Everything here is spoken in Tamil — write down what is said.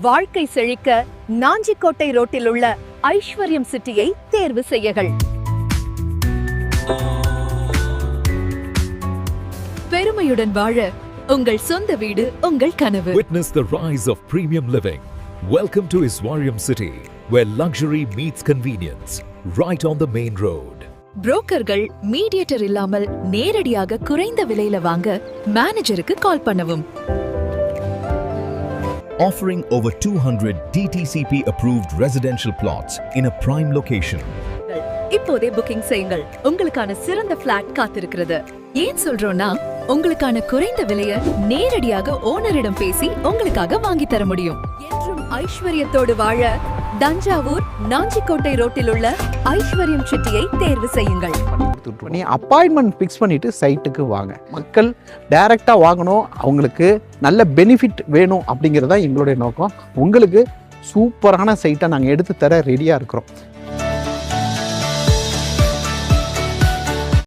வாழ்க்கை செழிக்க நாஞ்சிக்கோட்டை ரோட்டில் உள்ள ஐஸ்வர்யம் சிட்டியை தேர்வு செய்யுங்கள் பெருமையுடன் வாழ உங்கள் சொந்த வீடு உங்கள் கனவு Witness the rise of premium living. Welcome to Iswarium City, where luxury meets convenience, right on the main road. புரோக்கர்கள் மீடியேட்டர் இல்லாமல் நேரடியாக குறைந்த விலையில வாங்க மேனேஜருக்கு கால் பண்ணவும் offering over 200 DTCP approved residential plots in a prime location. இப்போதே புக்கிங் செய்யுங்கள். உங்களுக்கான சிறந்த பிளாட் காத்திருக்கிறது. ஏன் சொல்றோம்னா உங்களுக்கான குறைந்த விலையை நேரடியாக ஓனரிடம் பேசி உங்களுக்காக வாங்கி தர முடியும். ஐஸ்வர்யத்தோடு வாழ தஞ்சாவூர் நாஞ்சிக்கோட்டை ரோட்டில் உள்ள ஐஸ்வர்யம் சிட்டியை தேர்வு செய்யுங்கள். நீ அப்பாயின்மெண்ட் ஃபிக்ஸ் பண்ணிவிட்டு சைட்டுக்கு வாங்க. மக்கள் டைரெக்டாக வாங்கணும். அவங்களுக்கு நல்ல பெனிஃபிட் வேணும் அப்படிங்கிறது தான் எங்களுடைய நோக்கம். உங்களுக்கு சூப்பரான சைட்டை நாங்கள் எடுத்து தர ரெடியாக இருக்கிறோம்.